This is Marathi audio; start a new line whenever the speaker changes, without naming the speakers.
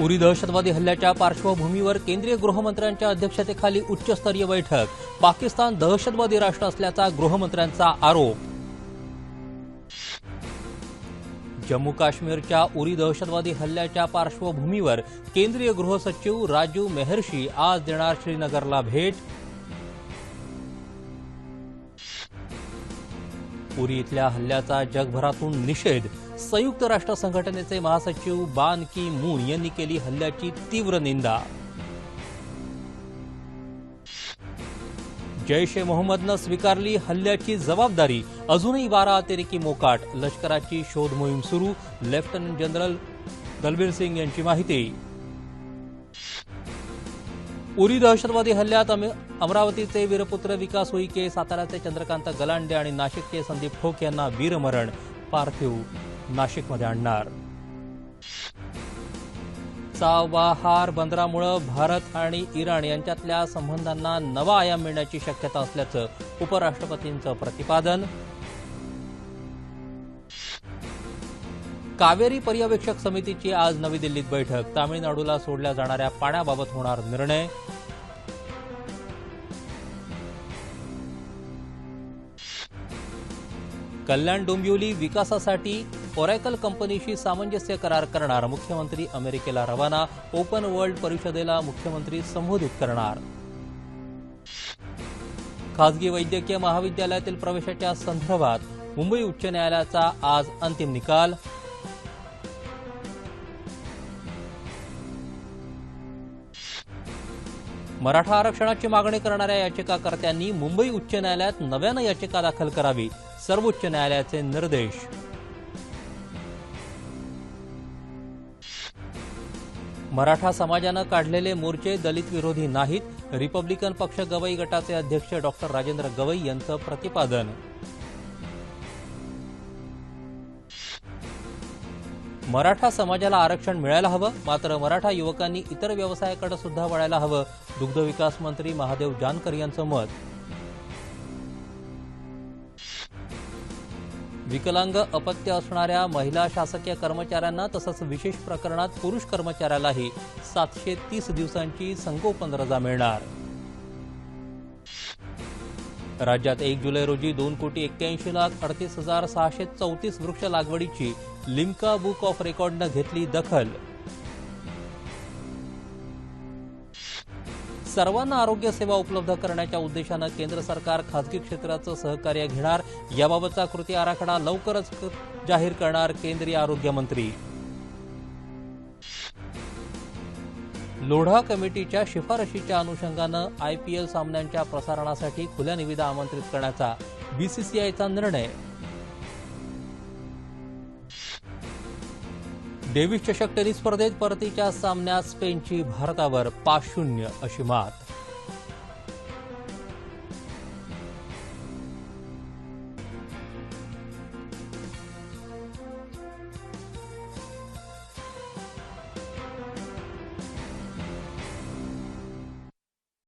उरी दहशतवादी हल्ल्याच्या पार्श्वभूमीवर केंद्रीय गृहमंत्र्यांच्या अध्यक्षतेखाली उच्चस्तरीय बैठक. पाकिस्तान दहशतवादी राष्ट्र असल्याचा गृहमंत्र्यांचा आरोप. जम्मू काश्मीरच्या उरी दहशतवादी हल्ल्याच्या पार्श्वभूमीवर केंद्रीय गृहसचिव राजू मेहर्षी आज देणार श्रीनगरला भेट. उरी इथल्या हल्ल्याचा जगभरातून निषेध. संयुक्त राष्ट्र संघटनेचे महासचिव बान की मून यांनी केली हल्ल्याची तीव्र निंदा. जैश ए मोहम्मदनं स्वीकारली हल्ल्याची जबाबदारी. अजूनही बारा अतिरेकी मोकाट. लष्कराची शोध मोहीम सुरू. लेफ्टनंट जनरल दलबीर सिंग यांची माहिती. उरी दहशतवादी हल्ल्यात अम- अमरावतीचे वीरपुत्र विकास उईके साताऱ्याचे चंद्रकांत गलांडे आणि नाशिकचे संदीप ठोक यांना वीरमरण. पार्थिव नाशिकमध्ये आणणार. चावाहार बंदरामुळे भारत आणि इराण यांच्यातल्या संबंधांना नवा आयाम मिळण्याची शक्यता असल्याचं उपराष्ट्रपतींचं प्रतिपादन. कावेरी पर्यवेक्षक समितीची आज नवी दिल्लीत बैठक. तामिळनाडूला सोडल्या जाणाऱ्या पाण्याबाबत होणार निर्णय. कल्याण डोंबिवली विकासासाठी ओरॅकल कंपनीशी सामंजस्य करार करणार मुख्यमंत्री अमेरिकेला रवाना ओपन वर्ल्ड परिषदेला मुख्यमंत्री संबोधित करणार. खासगी वैद्यकीय महाविद्यालयातील प्रवेशाच्या संदर्भात मुंबई उच्च न्यायालयाचा आज अंतिम निकाल. मराठा आरक्षणाची मागणी करणाऱ्या याचिकाकर्त्यांनी मुंबई उच्च न्यायालयात नव्यानं याचिका दाखल करावी सर्वोच्च न्यायालयाचे निर्देश. मराठा समाजानं काढलेले मोर्चे दलित विरोधी नाहीत. रिपब्लिकन पक्ष गवई गटाचे अध्यक्ष डॉक्टर राजेंद्र गवई यांचं प्रतिपादन. मराठा समाजाला आरक्षण मिळायला हवं मात्र मराठा युवकांनी इतर व्यवसायाकडे सुद्धा वळायला हवं. दुग्ध विकास मंत्री महादेव जानकर यांचं मत. विकलांग अपत्य असणाऱ्या महिला शासकीय कर्मचाऱ्यांना तसंच विशेष प्रकरणात पुरुष कर्मचाऱ्यालाही सातशे तीस दिवसांची संगोपन रजा मिळणार. राज्यात एक जुलै रोजी दोन कोटी एक्क्याऐंशी लाख अडतीस हजार सहाशे चौतीस वृक्ष लागवडीची लिम्का बुक ऑफ रेकॉर्डनं घेतली दखल. सर्वांना आरोग्य सेवा उपलब्ध करण्याच्या उद्देशानं केंद्र सरकार खासगी क्षेत्राचं सहकार्य घेणार. याबाबतचा कृती आराखडा लवकरच जाहीर करणार केंद्रीय आरोग्यमंत्री लोढा कमिटीच्या शिफारशीच्या अनुषंगानं आयपीएल सामन्यांच्या प्रसारणासाठी खुल्या निविदा आमंत्रित करण्याचा. बीसीसीआयचा निर्णय. डेव्हिस चषक टेनिस स्पर्धेत परतीच्या सामन्यात स्पेनची भारतावर पाच शून्य अशी मात.